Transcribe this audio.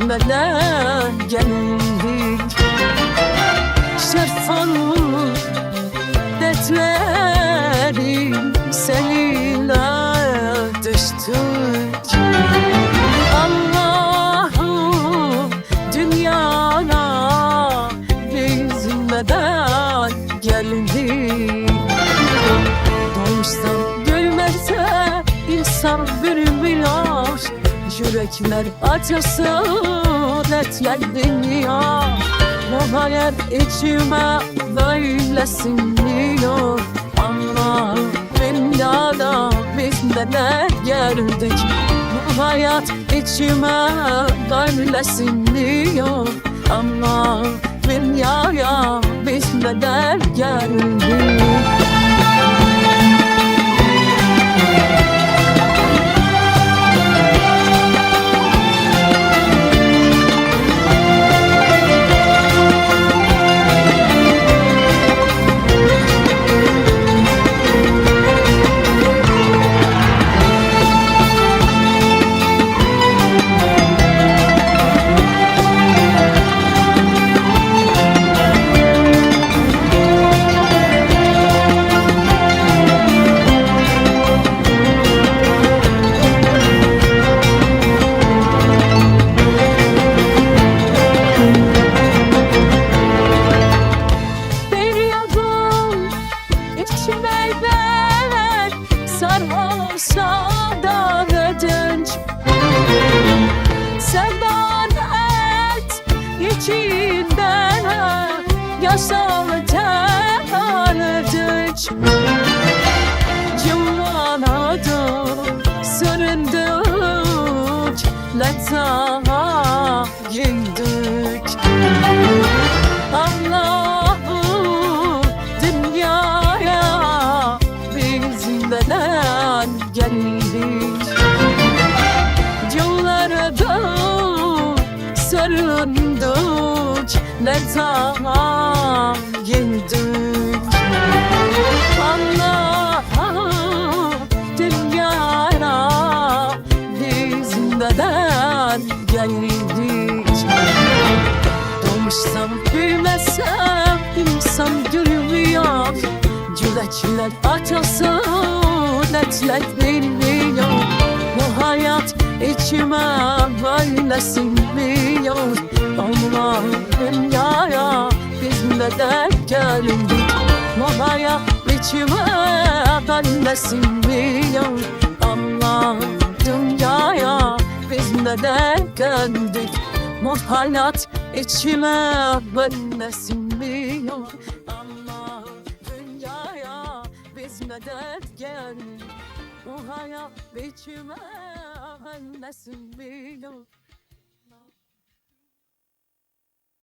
biz neden geldik Şerfanın dertlerim seninle düştük. Allah'ım dünyana biz neden geldik Doğuştan gülmezse insan bilmiyor Yürekler acısı dertlenmiyor Bu hayat içime böyle sinmiyor Ama dünyada biz neden geldik? Bu hayat içime böyle sinmiyor Ama dünyaya biz neden geldik yasal tanıdıç Cumanadım süründük Lezza giydik Allah'ım dünyaya biz neden geldik? Yollarda sarındık ne geldik Doğmuşsam büyümesem insan gülmüyor Güleçler açılsın etler bilmiyor Bu hayat içime böyle sinmiyor Allah dünyaya biz neden geldik Bu hayat içime böyle sinmiyor Allah dünyaya biz neden geldik. Bu hayat içime böyle sinmiyor Ama dünyaya biz neden geldik. Bu hayat içime böyle sinmiyor